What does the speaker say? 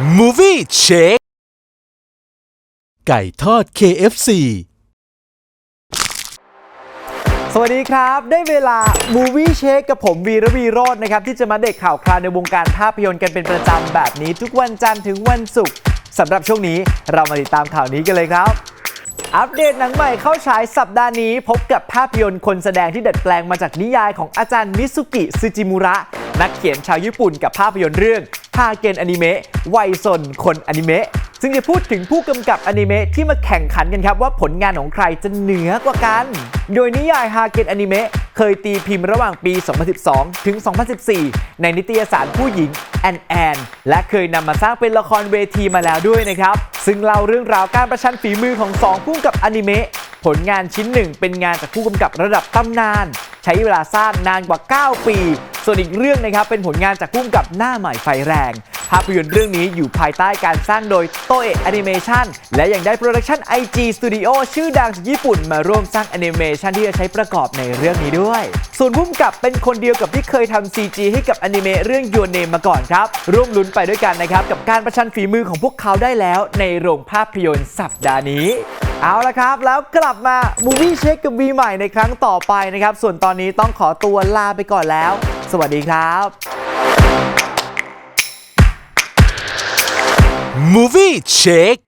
Movie Check ไก่ทอด KFC สวัสดีครับ ได้เวลา Movie Check กับผมวีระวีโรจน์นะครับ ที่จะมาเด็กข่าวคราวในวงการภาพยนตร์กันเป็นประจำแบบนี้ทุกวันจันทร์ถึงวันศุกร์สำหรับช่วงนี้เรามาติดตามข่าวนี้กันเลยครับอัปเดตหนังใหม่เข้าฉายสัปดาห์นี้ พบกับภาพยนตร์คนแสดงที่ดัดแปลงมาจากนิยายของอาจารย์มิสุกิซึจิมุระ นักเขียนชาวญี่ปุ่นกับภาพยนตร์เรื่อง ฮาเกนอนิเมะวัยซนคนอนิเมะซึ่งจะพูดถึงผู้กำกับอนิเมะที่มาแข่งขันกันครับว่าผลงานของใครจะเหนือกว่ากัน โดยนิยายฮาเกนอนิเมะเคยตีพิมพ์ระหว่างปี 2012 ถึง 2014 ในนิตยสารผู้หญิงแอนแอนและเคยนำมาสร้างเป็นละครเวทีมาแล้วด้วยนะครับ ซึ่งเล่าเรื่องราวการประชันฝีมือของสองผู้กำกับอนิเมะผลงานชิ้นหนึ่งเป็นงานจากผู้กำกับระดับตำนาน ช้เวลาสร้างนานกว่า 9 ปี ส่วนอีกเรื่องนะครับเป็นผลงานจากผู้กำกับหน้าใหม่ไฟแรง ภาพยนตร์เรื่องนี้อยู่ภายใต้การสร้างโดยโตเอะแอนิเมชันและยังได้โปรดักชัน IG Studio ชื่อดังจากญี่ปุ่นมาร่วมสร้างแอนิเมชันที่จะใช้ประกอบในเรื่องนี้ด้วย ส่วนผู้กำกับเป็นคนเดียวกับที่เคยทำ CG ให้กับอนิเมะเรื่อง Your Name มาก่อนครับ ร่วมลุ้นไปด้วยกันนะครับกับการประชันฝีมือของพวกเขาได้แล้ว ในโรงภาพยนตร์สัปดาห์นี้ เอาละครับ แล้วกลับมา Movie Check กับวีใหม่ในครั้งต่อไปนะครับ ส่วนตอนนี้ต้องขอตัวลาไปก่อนแล้ว สวัสดีครับ Movie Check